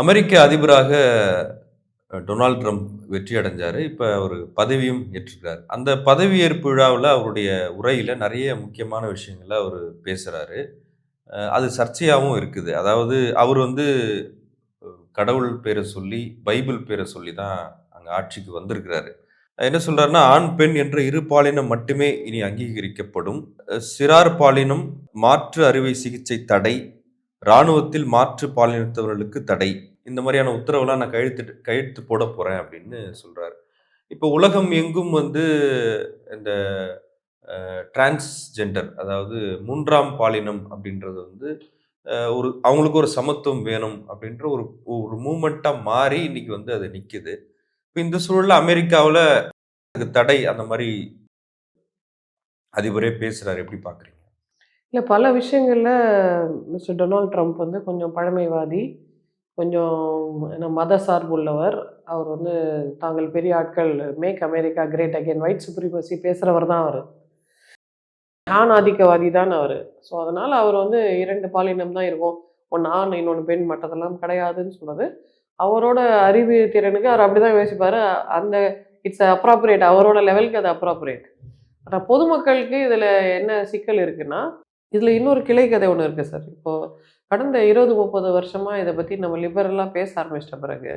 அமெரிக்க அதிபராக Donald Trump வெற்றி அடைஞ்சார். இப்போ அவர் பதவியும் ஏற்றுக்கிறார் அந்த பதவியேற்பு விழாவில் அவருடைய உரையில் நிறைய முக்கியமான விஷயங்களை அவர் பேசுகிறாரு அது சர்ச்சையாகவும் இருக்குது. அதாவது அவர் வந்து கடவுள் பேரை சொல்லி பைபிள் பேரை சொல்லி தான் அங்கே ஆட்சிக்கு வந்திருக்கிறாரு. என்ன சொல்கிறாருன்னா ஆண் பெண் என்ற இரு பாலினம் மட்டுமே இனி அங்கீகரிக்கப்படும். சிறார் பாலினம் மாற்று அறுவை சிகிச்சை தடை. இராணுவத்தில் மாற்று பாலினத்தவர்களுக்கு தடை. இந்த மாதிரியான உத்தரவுலாம் நான் கையெழுத்து கழுத்து போட போகிறேன் அப்படின்னு சொல்கிறாரு இப்போ உலகம் எங்கும் வந்து இந்த டிரான்ஸ்ஜெண்டர் அதாவது மூன்றாம் பாலினம் அப்படின்றது வந்து ஒரு அவங்களுக்கு ஒரு சமத்துவம் வேணும் அப்படின்ற ஒரு ஒரு மூமெண்ட்டாக மாறி இன்னைக்கு வந்து அது நிற்குது இப்போ இந்த சூழலில் அமெரிக்காவில் தடை அந்த மாதிரி அதிபரே பேசுகிறாரு எப்படி பார்க்குறீங்க இல்லை பல விஷயங்களில் மிஸ்டர் டொனால்ட் ட்ரம்ப் வந்து கொஞ்சம் பழமைவாதி. கொஞ்சம் என்ன மத சார்பு உள்ளவர். அவர் வந்து தாங்கள் பெரிய ஆட்கள் make America great again white supremacy பேசுகிறவர் தான் அவர். ஆண் ஆதிக்கவாதி தான் அவர். ஸோ அதனால் அவர் வந்து இரண்டு பாலினம் தான் இருக்கும். ஒன்று ஆண் இன்னொன்று பெண் மற்றதெல்லாம் கிடையாதுன்னு சொன்னது அவரோட அறிவு திறனுக்கு அவர் அப்படி தான் யோசிப்பார். அந்த இட்ஸ் அப்ராப்ரியேட் அவரோட லெவலுக்கு அது அப்ராப்ரியேட் ஆனால் பொதுமக்களுக்கு இதில் என்ன சிக்கல் இருக்குன்னா இதில் இன்னொரு கிளை கதை ஒன்று இருக்குது சார். இப்போது கடந்த இருபது முப்பது வருஷமாக இதை பற்றி நம்ம லிபரலாக பேச ஆரம்பிச்சிட்ட பிறகு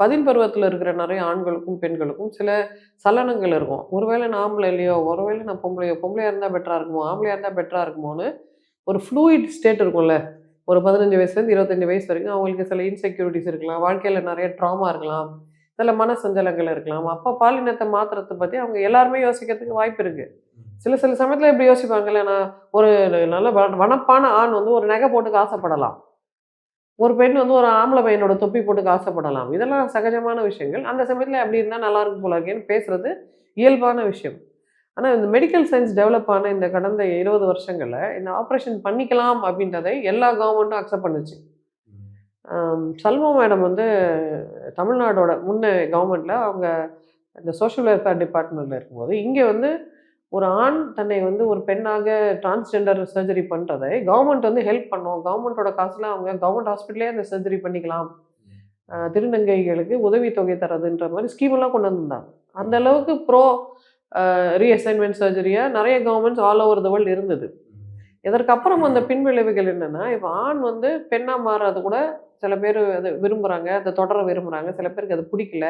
பதின் பருவத்தில் இருக்கிற நிறைய ஆண்களுக்கும் பெண்களுக்கும் சில சலனங்கள் இருக்கும். ஒருவேளை நான் ஆம்பளை இல்லையோ ஒருவேளை நான் பொம்பளையோ பொம்பளையாக இருந்தால் பெட்டராக இருக்குமோ ஆம்பளையாக இருந்தால் பெட்டராக இருக்குமோன்னு ஒரு ஃப்ளூயிட் ஸ்டேட் இருக்கும்ல. ஒரு பதினஞ்சு வயசுலேருந்து இருபத்தஞ்சு வயசு வரைக்கும் அவங்களுக்கு சில இன்செக்யூரிட்டிஸ் இருக்கலாம் வாழ்க்கையில் நிறைய ட்ராமா இருக்கலாம் சில மன சஞ்சலங்கள் இருக்கலாம். அப்போ பாலினத்தை மாத்திரத்தை பற்றி அவங்க எல்லாருமே யோசிக்கிறதுக்கு வாய்ப்பு இருக்குது சில சில சமயத்தில் இப்படி யோசிப்பாங்கல்ல நான் ஒரு நல்ல வனப்பான ஆண் வந்து ஒரு நகை போட்டுக்க ஆசைப்படலாம். ஒரு பெண் வந்து ஒரு ஆம்பளை பையனோட தொப்பி போட்டுக்க ஆசைப்படலாம். இதெல்லாம் சகஜமான விஷயங்கள். அந்த சமயத்தில் அப்படி இருந்தால் நல்லா இருக்கும் போல இருக்கேன்னு பேசுறது இயல்பான விஷயம். ஆனால் இந்த மெடிக்கல் சயின்ஸ் டெவலப் ஆன இந்த கடந்த இருபது வருஷங்களில் இந்த ஆப்ரேஷன் பண்ணிக்கலாம் அப்படின்றதை எல்லா கவர்மெண்ட்டும் அக்செப்ட் பண்ணுச்சு. சல்மா மேடம் வந்து தமிழ்நாடோட முன்ன கவர்மெண்ட்டில் அவங்க இந்த சோஷியல் வெல்ஃபேர் டிபார்ட்மெண்ட்டில் இருக்கும்போது இங்கே வந்து ஒரு ஆண் தன்னை வந்து ஒரு பெண்ணாக டிரான்ஸ்ஜெண்டர் சர்ஜரி பண்ணுறதை கவர்மெண்ட் வந்து ஹெல்ப் பண்ணும். கவர்மெண்ட்டோட காசில் அவங்க கவர்மெண்ட் ஹாஸ்பிட்டலே அந்த சர்ஜரி பண்ணிக்கலாம். திருநங்கைகளுக்கு உதவித்தொகை தரதுன்ற மாதிரி ஸ்கீம் எல்லாம் கொண்டு வந்திருந்தாங்க. அந்த அளவுக்கு ப்ரோ ரீஅசைன்மெண்ட் சர்ஜரியாக நிறைய governments all over the world இருந்தது. இதற்கப்புறம் அந்த பின்விளைவுகள் என்னென்னா இப்போ ஆண் வந்து பெண்ணாக மாறுறது கூட சில பேர் அதை விரும்புகிறாங்க அதை தொடர விரும்புகிறாங்க சில பேருக்கு அது பிடிக்கல.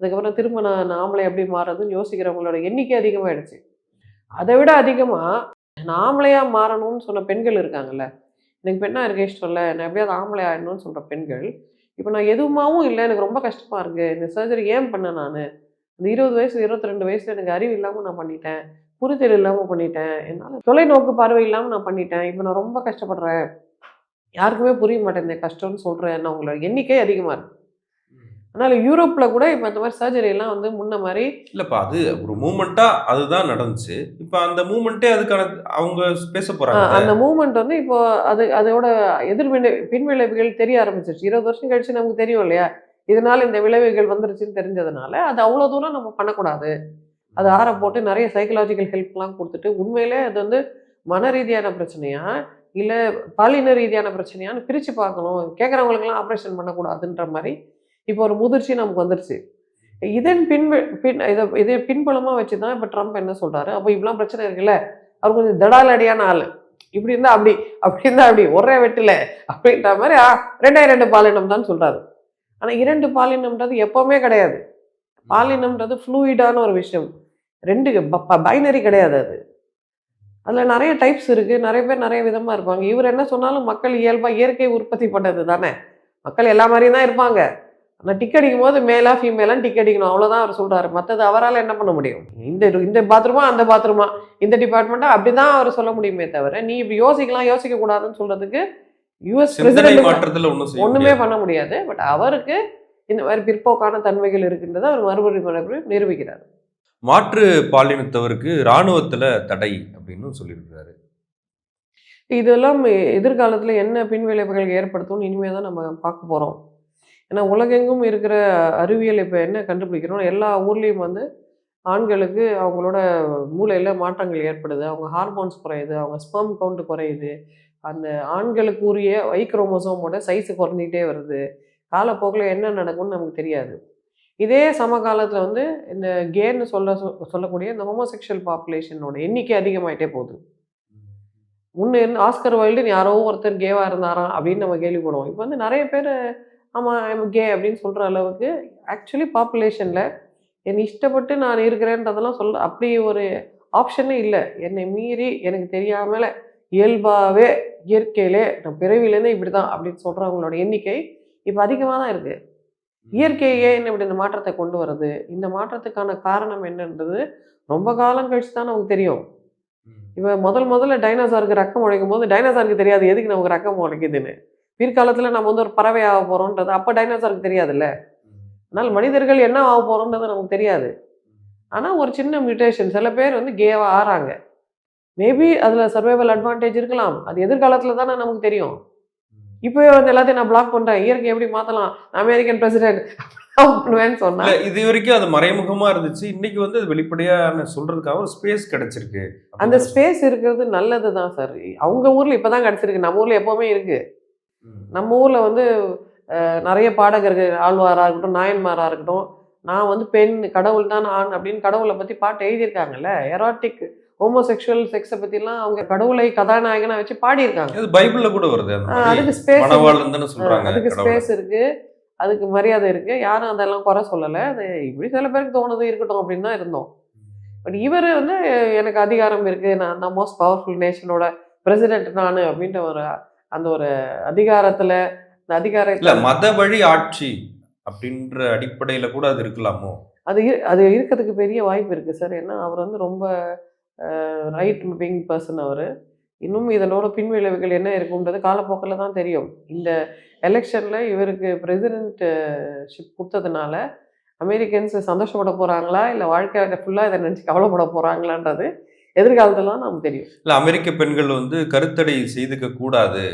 அதுக்கப்புறம் திரும்ப நான் நாமளே எப்படி மாறுறதுன்னு யோசிக்கிறவங்களோட எண்ணிக்கை அதிகமாகிடுச்சு அதை விட அதிகமாக நாமளையாக மாறணும்னு சொன்ன பெண்கள் இருக்காங்கல்ல. எனக்கு பெண்ணாக இருக்கே இஷ்டம் இல்லை நான் எப்படியாவது ஆம்பளை ஆயிடணும்னு சொல்கிற பெண்கள் இப்போ நான் எதுவுமாவும் இல்லை எனக்கு ரொம்ப கஷ்டமாக இருக்குது இந்த சர்ஜரி ஏன் பண்ணேன் நான்? இந்த இருபது வயசு இருபத்தி ரெண்டு வயசுல எனக்கு அறிவு இல்லாமல் நான் பண்ணிட்டேன். புரிதல் இல்லாமல் பண்ணிட்டேன். என்னால் தொலைநோக்கு பார்வை இல்லாமல் நான் பண்ணிட்டேன். இப்போ நான் ரொம்ப கஷ்டப்படுறேன். யாருக்குமே புரிய மாட்டேன் இந்த கஷ்டம்னு சொல்கிறேன் நான் உங்களோட எண்ணிக்கை அதிகமாக இருக்குது அதனால் யூரோப்பில் கூட இப்போ இந்த மாதிரி சர்ஜரி எல்லாம் வந்து முன்ன மாதிரி இல்லப்பா அது ஒரு மூமெண்ட்டா அதுதான் நடந்துச்சு. இப்போ அந்த மூமெண்ட்டே அதுக்கான அவங்க பேச ஆ, போறாங்க அந்த மூமெண்ட் வந்து இப்போ அது அதோட எதிர்வினை பின்விளைவுகள் தெரிய ஆரம்பிச்சிருச்சு. இருபது வருஷம் கழிச்சு நமக்கு தெரியும் இல்லையா? இதனால இந்த விளைவுகள் வந்துருச்சுன்னு தெரிஞ்சதுனால அது அவ்வளோ தூரம் நம்ம பண்ணக்கூடாது. அது ஆற போட்டு நிறைய சைக்கலாஜிக்கல் ஹெல்ப்லாம் கொடுத்துட்டு உண்மையிலே அது வந்து மன ரீதியான பிரச்சனையா? இல்லை பாலின ரீதியான பிரச்சனையான்னு பிரித்து பார்க்கணும். கேட்குறவங்களுக்கெல்லாம் ஆப்ரேஷன் பண்ணக்கூடாதுன்ற மாதிரி இப்போ ஒரு முதிர்ச்சி நமக்கு வந்துருச்சு. இதன் பின் பின் இதை இதை பின்புலமாக வச்சு தான் இப்போ ட்ரம்ப் என்ன சொல்கிறாரு அப்போ இப்படிலாம் பிரச்சனை இருக்குல்ல? அவர் கொஞ்சம் திடாலடியான ஆள். இப்படி இருந்தால் அப்படி அப்படி இருந்தால் அப்படி ஒரே வெட்டில அப்படின்ற மாதிரி ஆ, ரெண்டே ரெண்டு பாலினம் தான் சொல்கிறாரு ஆனால் இரண்டு பாலினம்ன்றது எப்போவுமே கிடையாது. பாலினம்ன்றது ஃப்ளூயிடான ஒரு விஷயம். ரெண்டு பைனரி கிடையாது அது. அதில் நிறைய டைப்ஸ் இருக்குது நிறைய பேர் நிறைய விதமாக இருப்பாங்க. இவர் என்ன சொன்னாலும் மக்கள் இயல்பாக இயற்கை உற்பத்தி பண்ணது தானே மக்கள் எல்லா மாதிரியும் தான் இருப்பாங்க. ஆனா டிக் அடிக்கும் போது மேலா ஃபீமேலான்னு டிக் அடிக்கணும். அவ்வளவுதான் அவர் சொல்றாரு. மத்தது அவரால் என்ன பண்ண முடியும்? இந்த இந்த பாத்ரூமா அந்த பாத்ரூமா இந்த டிபார்ட்மெண்ட்டா அப்படிதான் அவர் சொல்ல முடியுமே தவிர நீ இப்படி யோசிக்கலாம் யோசிக்க கூடாதுன்னு சொல்றதுக்கு யுஎஸ் பிரசிடென்ட் முடியாது. பண்ண முடியாது. பட் அவருக்கு இந்த மாதிரி பிற்போக்கான தன்மைகள் இருக்கின்றதை அவர் மறுபடியும் மறுபடியும் நிரூபிக்கிறார். மாற்று பாலினத்தவருக்கு இராணுவத்துல தடை அப்படின்னு சொல்லியிருக்காரு இதெல்லாம் எதிர்காலத்துல என்ன பின்விளைவுகள் ஏற்படுத்தும்னு இனிமே தான் நம்ம பார்க்க போறோம். ஏன்னா உலகெங்கும் இருக்கிற அறிவியல் இப்போ என்ன கண்டுபிடிக்கிறோம் எல்லா ஊர்லேயும் வந்து ஆண்களுக்கு அவங்களோட மூளையில் மாற்றங்கள் ஏற்படுது. அவங்க ஹார்மோன்ஸ் குறையுது அவங்க ஸ்பெர்ம் கவுண்ட் குறையுது. அந்த ஆண்களுக்கு உரிய வைக்ரோமோசோமோட சைஸு குறைஞ்சிக்கிட்டே வருது. காலப்போக்கில் என்ன நடக்கும்னு நமக்கு தெரியாது. இதே சமகாலத்தில் வந்து இந்த கேன்னு சொல்ல சொ- சொல்லக்கூடிய இந்த ஹோமோசெக்ஷுவல் பாப்புலேஷனோட எண்ணிக்கை அதிகமாயிட்டே போகுது. முன்னே என்ன ஆஸ்கர் வைல்டுன்னு யாரோ ஒருத்தர் கேவாக இருந்தாராம் அப்படின்னு நம்ம கேள்விப்படுவோம். இப்போ வந்து நிறைய பேர் ஆமாம் கே அப்படின்னு சொல்கிற அளவுக்கு ஆக்சுவலி பாப்புலேஷனில் என்னை இஷ்டப்பட்டு நான் இருக்கிறேன்றதெல்லாம் சொல்ல அப்படி ஒரு ஆப்ஷனே இல்லை. என்னை மீறி எனக்கு தெரியாமல இயல்பாகவே இயற்கையிலே நான் பிறவிலேருந்து இப்படி தான் அப்படின்னு சொல்கிறவங்களோட எண்ணிக்கை இப்போ அதிகமாக தான் இருக்குது இயற்கையே என்ன இப்படி இந்த மாற்றத்தை கொண்டு வருது? இந்த மாற்றத்துக்கான காரணம் என்னன்றது ரொம்ப காலம் கழிச்சு தான் நமக்கு தெரியும். இப்போ முதல் முதல்ல டைனோசாருக்கு ரக்கம் உழைக்கும் போது டைனோசாருக்கு தெரியாது எதுக்கு நமக்கு ரக்கம் உழைக்குதுன்னு பிற்காலத்தில் நம்ம வந்து ஒரு பறவை ஆக போகிறோன்றது அப்போ டைனோசாருக்கு தெரியாதுல்ல. அதனால் மனிதர்கள் என்ன ஆக போகிறோன்றது நமக்கு தெரியாது. ஆனால் ஒரு சின்ன மியூட்டேஷன் சில பேர் வந்து கேவாக ஆறாங்க. மேபி அதில் சர்வைவல் அட்வான்டேஜ் இருக்கலாம். அது எதிர்காலத்தில் தானே நமக்கு தெரியும். இப்போவே வந்து எல்லாத்தையும் நான் பிளாக் பண்ணுறேன் இயற்கை எப்படி மாற்றலாம் அமெரிக்கன் பிரசிடென்ட் இது வரைக்கும் அது மறைமுகமா இருந்துச்சு. இன்னைக்கு வந்து அது வெளிப்படையான சொல்றதுக்காக ஒரு ஸ்பேஸ் கிடைச்சிருக்கு. அந்த ஸ்பேஸ் இருக்கிறது நல்லது தான் சார் அவங்க ஊரில் இப்போ தான் கிடச்சிருக்கு. நம்ம ஊரில் எப்போவுமே இருக்குது நம்ம ஊரில் வந்து நிறைய பாடகர்கள் ஆழ்வாராக இருக்கட்டும் நாயன்மாராக இருக்கட்டும் நான் வந்து பெண் கடவுள் தான் ஆண் அப்படின்னு கடவுளை பற்றி பாட்டு எழுதியிருக்காங்கல்ல எராட்டிக் ஹோமோசெக்ஷுவல் செக்ஸை பற்றிலாம் அவங்க கடவுளை கதாநாயகனா வச்சு பாடியிருக்காங்க. இது பைபிள்ல கூட வருது அதுக்கு ஸ்பேஸ் அதுக்கு. ஸ்பேஸ் இருக்கு. அதுக்கு மரியாதை இருக்கு. யாரும் அதெல்லாம் குறை சொல்லலை. அது இப்படி சில பேருக்கு தோணுது இருக்கட்டும் அப்படின்னு தான் இருந்தோம். பட் இவர் வந்து எனக்கு அதிகாரம் இருக்கு. நான் தான் மோஸ்ட் பவர்ஃபுல் நேஷனோட பிரசிடென்ட் நான் அப்படின்ற ஒரு அந்த ஒரு அதிகாரத்துல இந்த இல்ல அதிகாரத்துல மத வழி ஆட்சி அப்படின்ற அடிப்படையில கூட அது இருக்கலாமோ? அது அது இருக்கிறதுக்கு பெரிய வாய்ப்பு இருக்கு சார். ஏன்னா அவர் வந்து ரொம்ப ரைட் விங் பர்சன் அவர். இன்னும் இதனோட பின்விளைவுகள் என்ன இருக்கும்ன்றது காலப்போக்கில் தான் தெரியும். இந்த எலெக்ஷனில் இவருக்கு பிரசிடென்ட் ஷிப் கொடுத்ததுனால அமெரிக்கன்ஸ் சந்தோஷப்பட போகிறாங்களா இல்லை வாழ்க்கை ஃபுல்லாக இதை நினச்சி கவலைப்பட போகிறாங்களான்றது எதிர்காலத்தில் தான் நமக்கு தெரியும். இல்ல அமெரிக்க பெண்கள் வந்து கருத்தடை செய்துக்க கூடாது.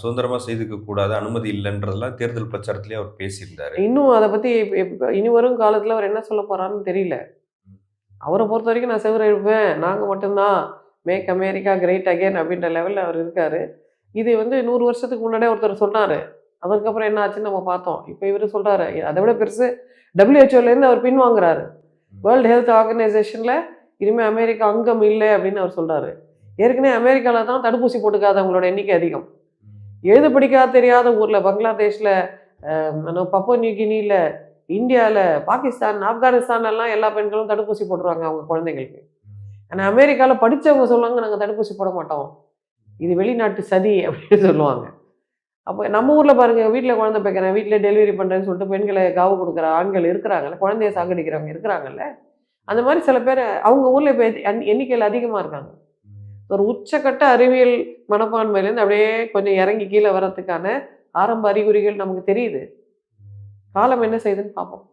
சுதந்திரமா செய்துக்க கூடாது அனுமதி இல்லைன்றதெல்லாம் தேர்தல் பிரச்சாரத்திலேயே அவர் பேசியிருந்தாரு. இன்னும் அதை பற்றி இனி வரும் காலத்தில் அவர் என்ன சொல்ல போகிறாருன்னு தெரியல. அவரை பொறுத்த வரைக்கும் நான் செவர எழுப்பேன் நாங்கள் மட்டும்தான். மேக் அமெரிக்கா கிரேட் அகேன் அப்படின்ற லெவலில் அவர் இருக்கார். இது வந்து நூறு வருஷத்துக்கு முன்னாடியே ஒருத்தர் சொன்னார். அதுக்கப்புறம் என்ன ஆச்சுன்னு நம்ம பார்த்தோம். இப்போ இவர் சொல்கிறாரு அதை விட பெருசு டபிள்யூஹெச்ஓலேருந்து அவர் பின்வாங்குறாரு. வேர்ல்டு ஹெல்த் ஆர்கனைசேஷனில் இனிமேல் அமெரிக்கா அங்கம் இல்லை அப்படின்னு அவர் சொல்கிறாரு ஏற்கனவே அமெரிக்காவில் தான் தடுப்பூசி போட்டுக்காதவங்களோட எண்ணிக்கை அதிகம். எழுத படிக்காத தெரியாத ஊரில் பங்களாதேஷில் பப்போ நியூகினியில் இந்தியாவில் பாகிஸ்தான் ஆப்கானிஸ்தான் எல்லாம் எல்லா பெண்களும் தடுப்பூசி போட்டுருவாங்க அவங்க குழந்தைங்களுக்கு. ஆனால் அமெரிக்காவில் படித்தவங்க சொல்லுவாங்க நாங்கள் தடுப்பூசி போட மாட்டோம். இது வெளிநாட்டு சதி அப்படின்னு சொல்லுவாங்க. அப்போ நம்ம ஊரில் பாருங்கள் வீட்டில் குழந்தை பேக்கிறேன் வீட்டில் டெலிவரி பண்ணுறேன்னு சொல்லிட்டு பெண்களை காவு கொடுக்குற ஆண்கள் இருக்கிறாங்கல்ல குழந்தைய சாகடிக்கிறவங்க இருக்கிறாங்கல்ல அந்த மாதிரி சில பேர் அவங்க ஊரில் இப்போ எண்ணிக்கையில் அதிகமாக இருக்காங்க. ஒரு உச்சக்கட்ட அறிவியல் மனப்பான்மையிலேருந்து அப்படியே கொஞ்சம் இறங்கி கீழே வர்றதுக்கான ஆரம்ப அறிகுறிகள் நமக்கு தெரியுது. காலம் என்ன செய்யுதுன்னு பார்ப்போம்